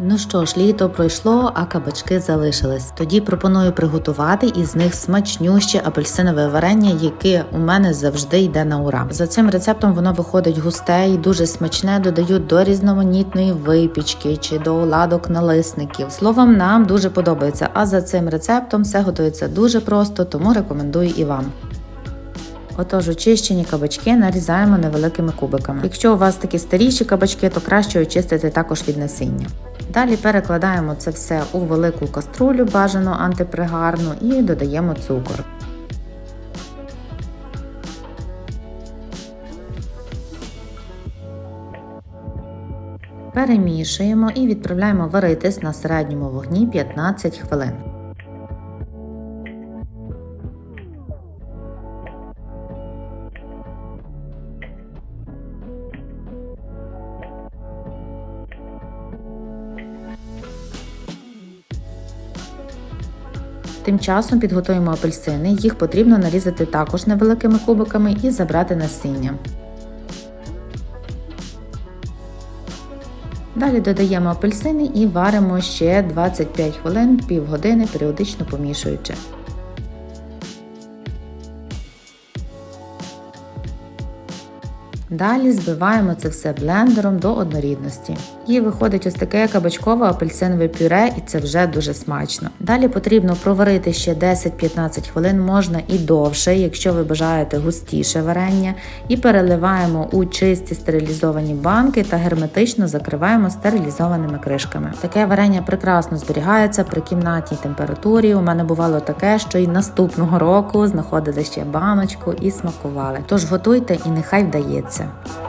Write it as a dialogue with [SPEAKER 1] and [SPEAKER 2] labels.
[SPEAKER 1] Ну що ж, літо пройшло, а кабачки залишились. Тоді пропоную приготувати із них смачнюще апельсинове варення, яке у мене завжди йде на ура. За цим рецептом воно виходить густе і дуже смачне. Додають до різноманітної випічки чи до оладок налисників. Словом, нам дуже подобається. А за цим рецептом все готується дуже просто, тому рекомендую і вам. Отож, очищені кабачки нарізаємо невеликими кубиками. Якщо у вас такі старіші кабачки, то краще очистити також від насіння. Далі перекладаємо це все у велику каструлю, бажано антипригарну, і додаємо цукор. Перемішуємо і відправляємо варитись на середньому вогні 15 хвилин. Тим часом підготуємо апельсини. Їх потрібно нарізати також невеликими кубиками і забрати насіння. Далі додаємо апельсини і варимо ще 25 хвилин, півгодини, періодично помішуючи. Далі збиваємо це все блендером до однорідності. І виходить ось таке кабачкове апельсинове пюре, і це вже дуже смачно. Далі потрібно проварити ще 10-15 хвилин, можна і довше, якщо ви бажаєте густіше варення, і переливаємо у чисті стерилізовані банки та герметично закриваємо стерилізованими кришками. Таке варення прекрасно зберігається при кімнатній температурі. У мене бувало таке, що і наступного року знаходили ще баночку і смакували. Тож готуйте і нехай вдається. Jensen.